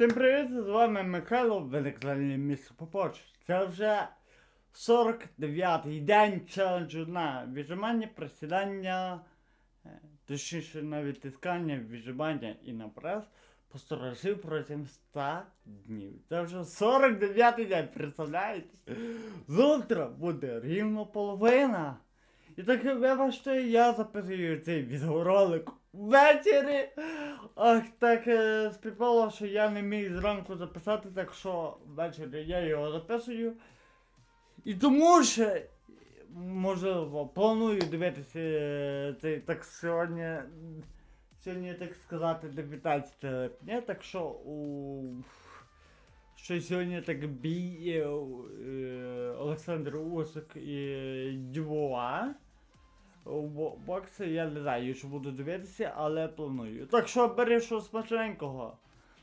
Всім привіт, з вами Михайло, Великдальне місто Попоч. Це вже 49-й день челенджу на віджимання, присідання, е, точніше на відтискання, віджимання і на прес по 100 разів протягом 100 днів. Це вже 49-й день, представляєте? Завтра буде рівно половина. І так вибачте, я записую цей відеоролик ввечері. Ах, так е, співпало, що я не міг зранку записати, так що ввечері я його записую. І тому ще, можливо, планую дивитися е, цей так сьогодні. Сьогодні, так сказати, 19 липня, так що у. Що сьогодні так бій е, е, Олександр Усик і Дюбуа. Боксі я не знаю, що буду дивитися, але планую. Так що бери щось смачненького.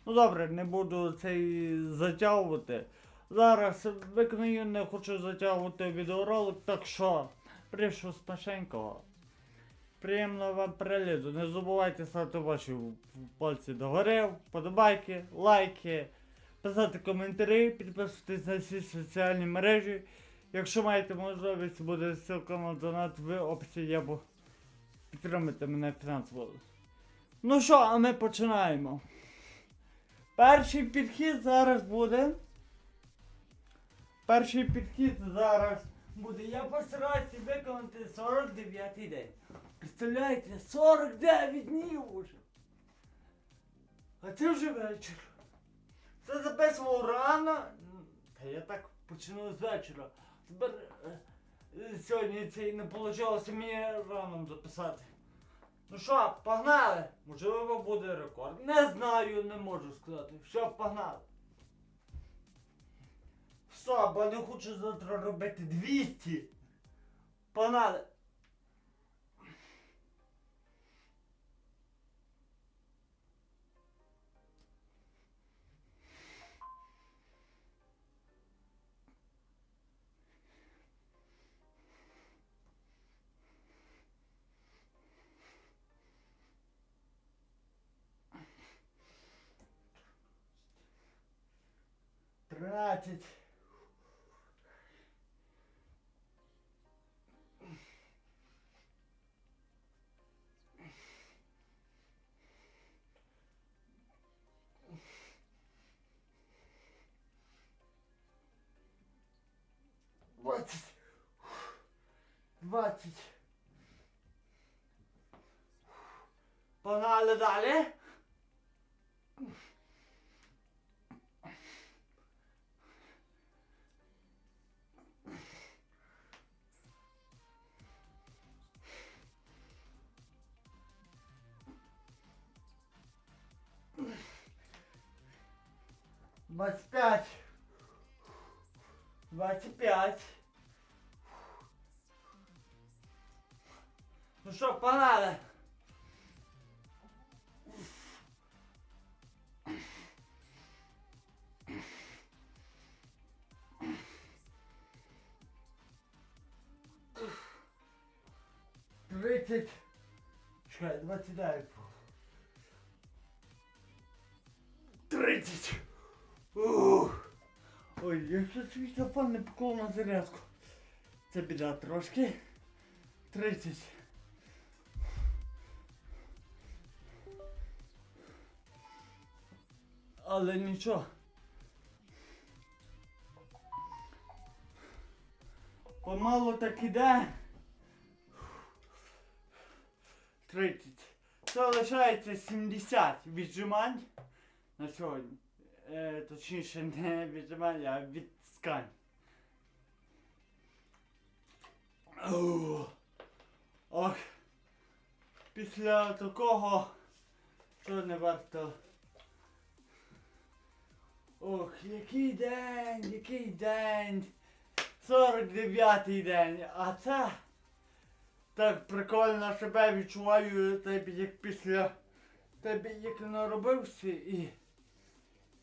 Ну добре, не буду цей затягувати. Зараз виконую, не хочу затягувати відеоролик, так що щось смачненького. Приємного вам перегляду. Не забувайте ставити ваші пальці догори, вподобайки, лайки, писати коментарі, підписуватись на всі соціальні мережі. Якщо маєте можливість, буде ссылка на донат в описі, я б підтримати мене фінансово. Ну що, а ми починаємо. Перший підхід зараз буде. Перший підхід зараз буде. Я постараюся виконати 49 день. Представляєте, 49 днів уже. А це вже вечір. Це записував рано. Та я так почну з вечора. Е, е, сьогодні це і не вийшло мені раном записати. Ну що, погнали? Можливо буде рекорд. Не знаю, не можу сказати. Все, погнали. Все, бо не хочу завтра робити 200. Погнали. Тринадцять. Двадцять. Двадцять. Погнали далі. Двадцать пять. Двадцать пять. Ну что, погнали. Тридцать. Чекай, двадцать девять. Тридцять. Ух. Ой, я ще свій телефон не поклав на зарядку. Це біда трошки. 30. Але нічого. Помалу так іде. 30. Залишається 70 віджимань на сьогодні. Е, точніше, не віджимань, а відскань. Ох. Після такого що не варто. Ох, який день, який день. 49-й день. А це так прикольно себе відчуваю, тебе як після тебе як наробився і.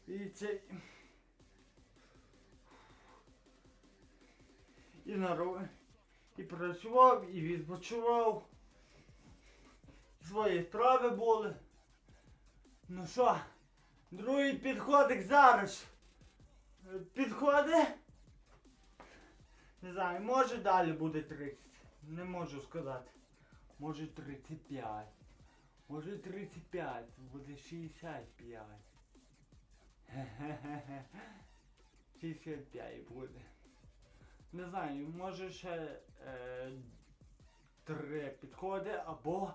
І це. І народ. І працював, і відпочивав. Свої справи були. Ну що, Другий підходик зараз. Підходить. Не знаю, може далі буде 30. Не можу сказати. Може 35. Може 35. Буде 65. Хе-хе-хе. 65 буде. Не знаю, може ще е, три підходи або.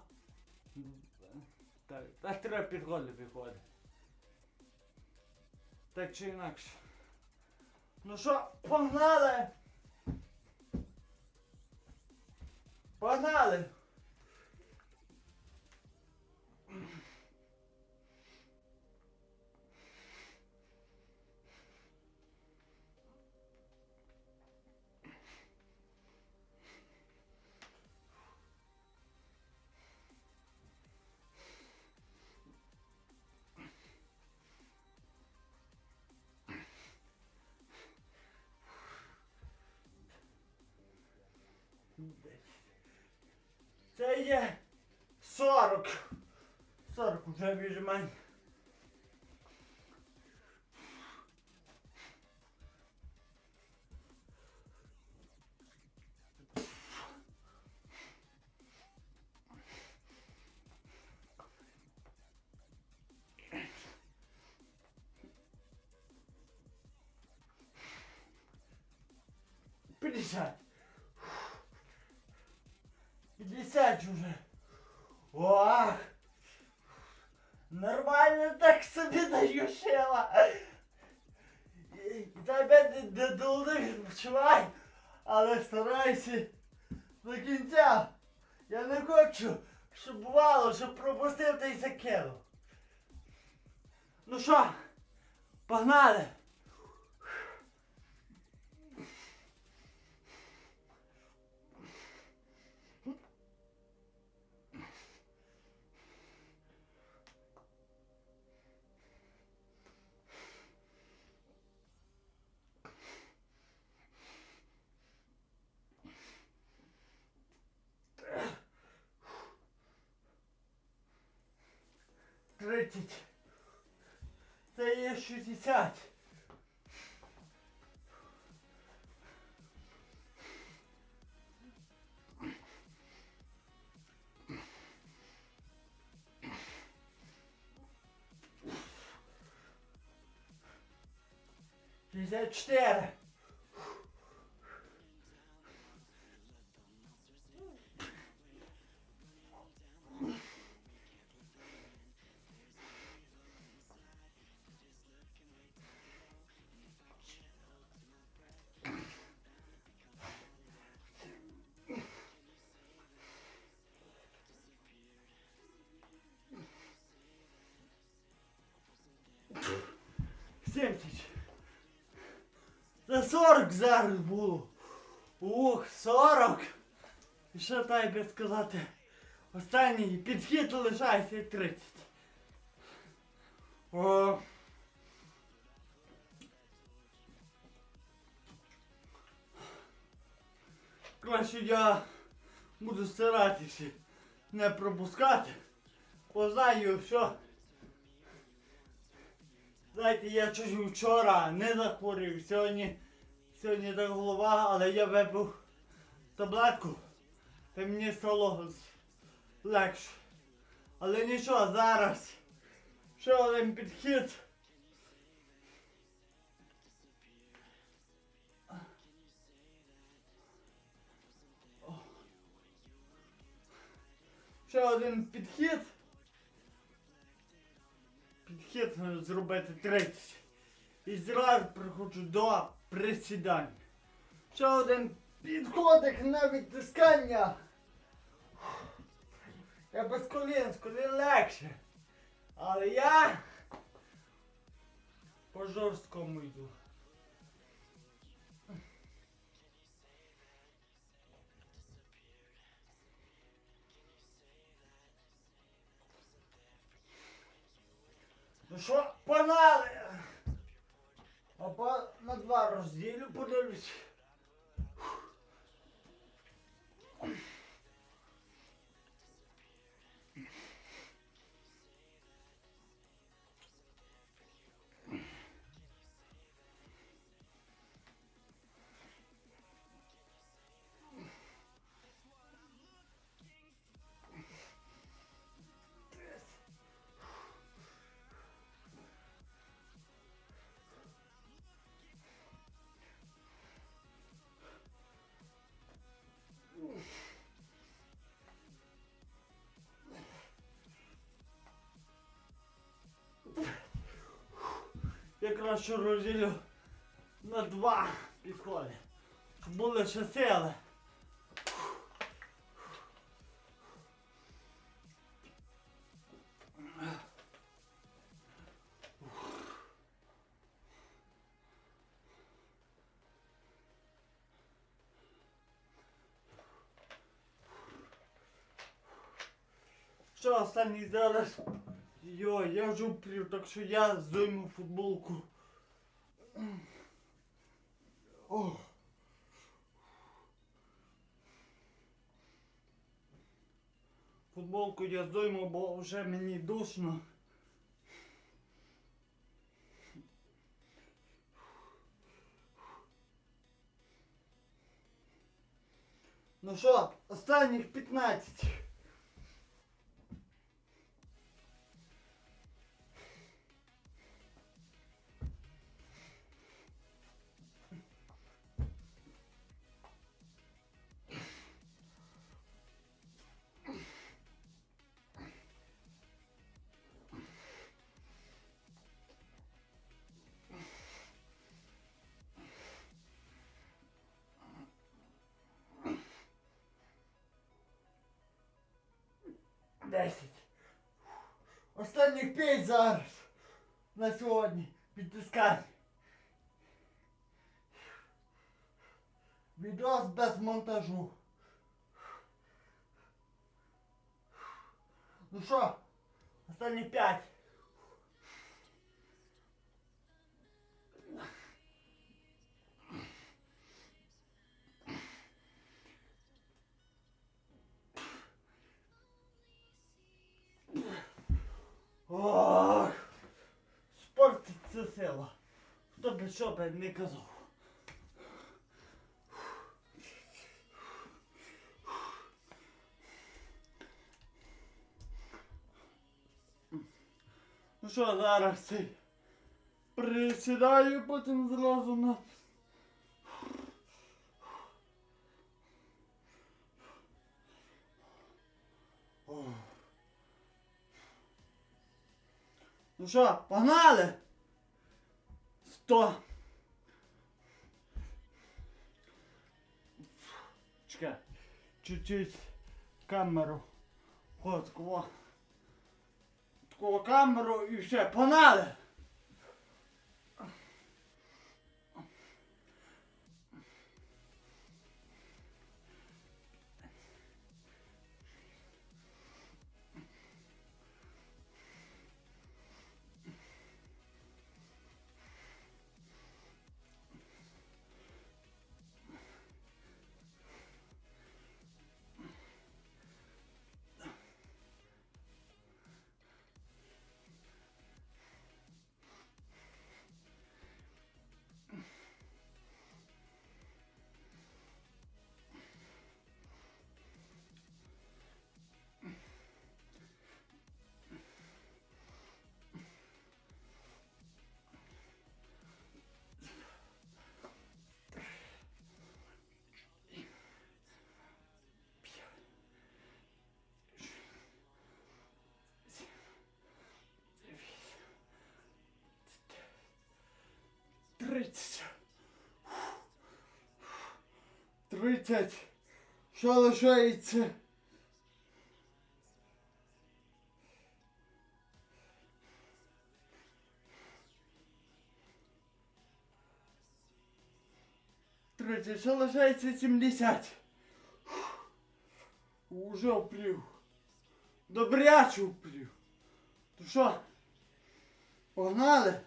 Так, та три підходи підходить. Так чи інакше. Ну що, погнали! Погнали! Це є 40. 40 вже віджимань. Пятьдесят. Даю ama. Тебе не, не долди відпочивай, але старайся до кінця. Я не хочу, щоб бувало, щоб пропустив та й закинув. Ну що, погнали! Тридцять. Це є шістдесят. Шістдесят чотири. Це 40 зараз було. Ух, 40. І що так би сказати? Останній підхід лишається 30. О. Краще я буду старатися не пропускати. Бо знаю, що Знаєте, я чуть вчора не захворів. Сьогодні, сьогодні так голова, але я випив таблетку. Та мені стало легше. Але нічого, зараз. Ще один підхід. Ще один підхід. Підхід зробити 30. І зразу приходжу до присідань. Ще один підходик на відтискання. Я без колін, з колін легше. Але я по жорсткому йду. Ну що, погнали! Опа, на два розділю подивлюсь. Я краще розділю на два підходи. Щоб були ще сили. Що останній зараз? Йо, я вже вплю, так що я займу футболку. О. Футболку я здойму, бо вже мені душно. Ну що, останніх 15. Останніх п'ять зараз. На сьогодні. Підтискань. Відос без монтажу. Ну що? Останні п'ять. Ох, спорт це сила. Хто би що би не казав. Ну що, зараз цей присідаю, потім зразу на. Ну що, погнали? Сто. Чекай. Чуть-чуть камеру. От такого. Такого камеру і все, погнали! Тридцять. Тридцять. Що лишається? Тридцять. Що лишається сімдесят. Уже вплів. Добряче вплів. То що? Погнали?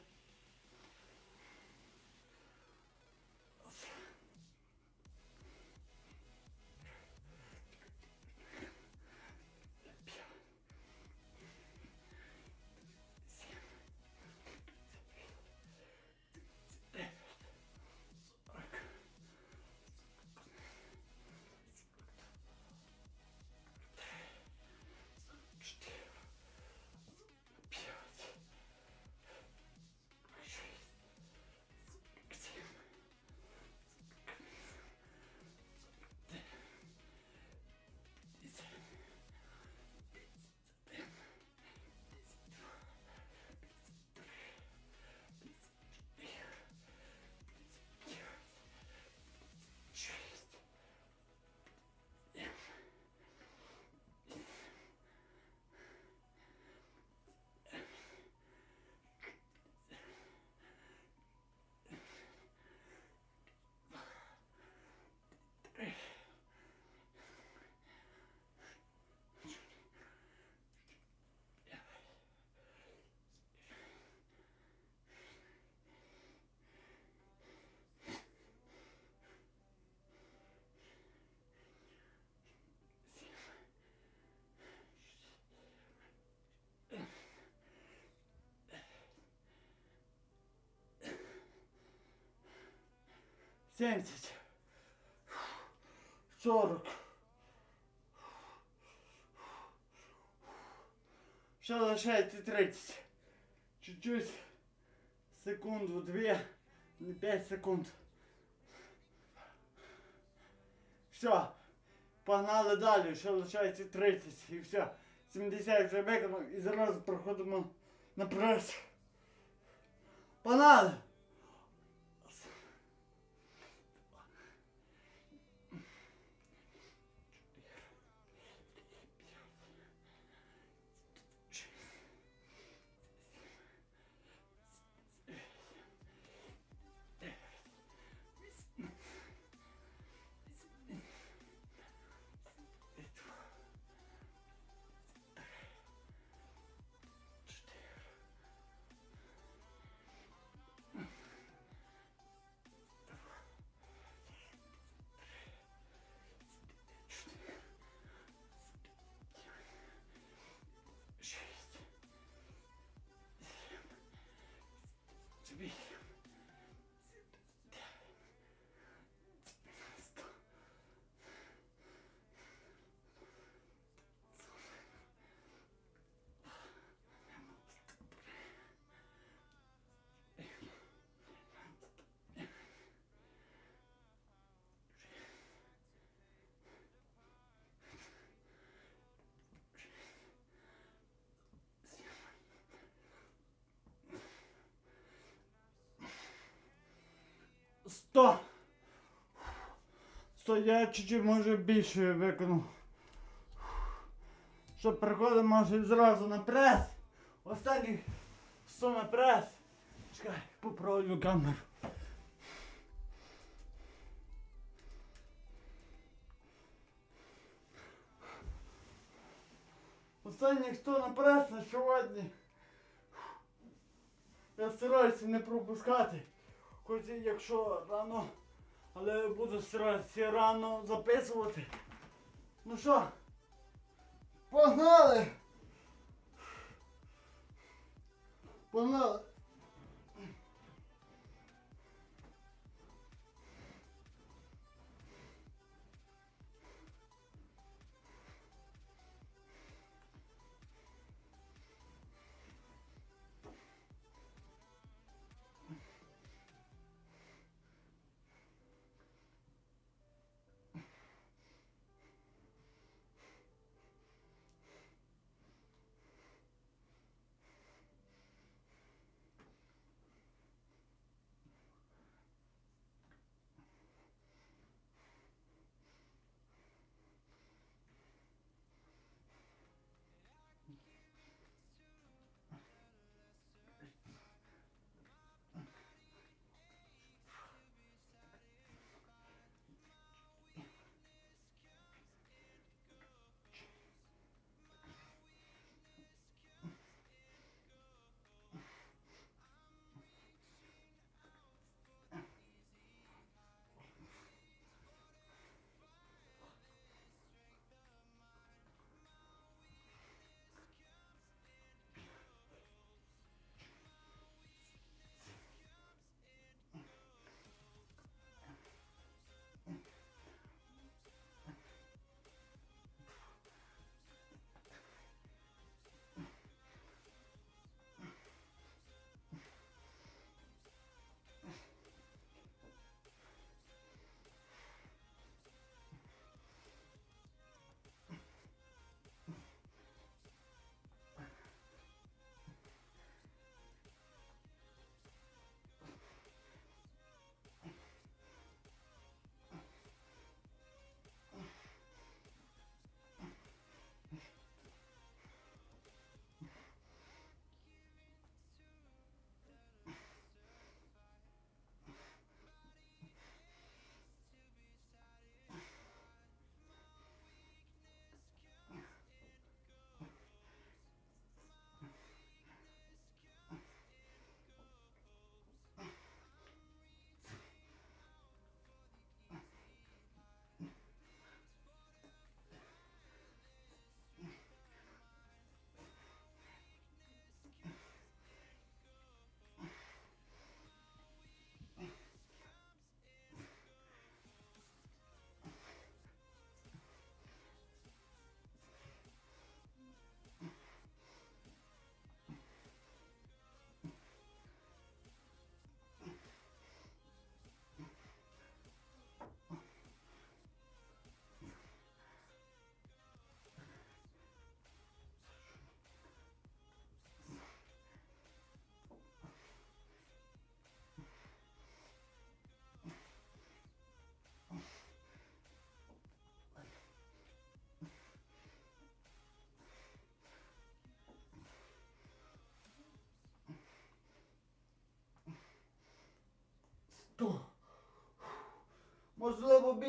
70, 40. Ще лишається 30. Чуть-чуть. Секунду, дві, не 5 секунд. Все. Погнали далі, ще лишається 30 і все. 70 вже виконав і зразу проходимо на прес. Погнали! 100. 100 я чуть-чуть може більше викону. Щоб приходимо може зразу на прес. Останній 100 на прес. Чекай, попробую камеру. Останніх 100 на прес на сьогодні. Я стараюся не пропускати. Хоч якщо рано, але буду старатися рано записувати. Ну що, погнали! Погнали!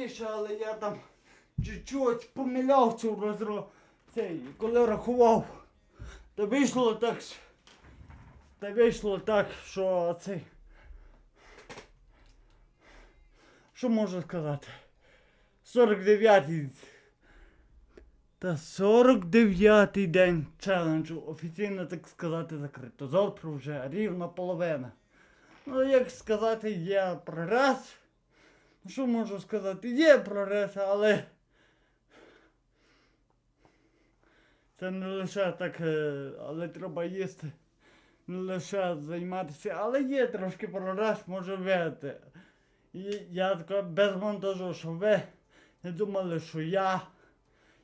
Більше, але я там чуть-чуть помилявся в розро... цей, коли рахував. Та вийшло так. Та вийшло так, що цей. Що можу сказати? 49-й. Та 49-й день челенджу офіційно так сказати закрито. Завтра вже рівна половина. Ну, як сказати, є прогрес. Ну, Що можу сказати? Є прогрес, але. Це не лише так, е, але треба їсти. Не лише займатися, але є трошки прогрес, може видати. І я тако без монтажу, щоб ви не думали, що я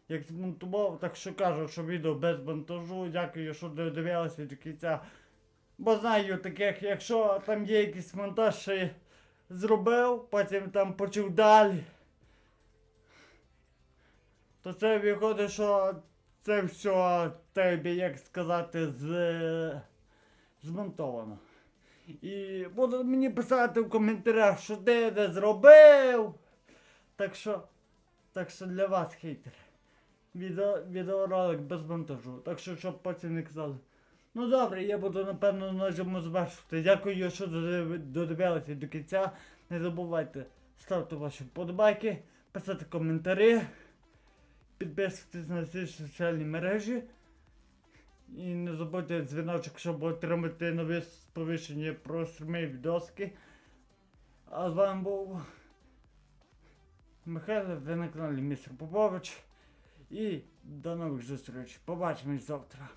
як змонтував, так що кажу, що відео без монтажу. Дякую, що додивилися до кінця. Бо знаю таких, якщо там є якийсь монтаж, що я зробив, потім там почув далі. То це виходить, що це все тебе, як сказати, з... змонтовано. І будуть мені писати в коментарях, що ти не зробив. Так що, так що для вас хейтери. Відео, відеоролик без монтажу. Так що, щоб потім не казали. Ну добре, я буду напевно на цьому завершувати. Дякую, що додивилися до кінця. Не забувайте ставити ваші вподобайки, писати коментарі, підписуватись на всі соціальні мережі. І не забудьте дзвіночок, щоб отримати нові сповіщення про стріми відоски. А з вами був Михайло, ви на каналі Містер Попович. І до нових зустрічей. Побачимось завтра.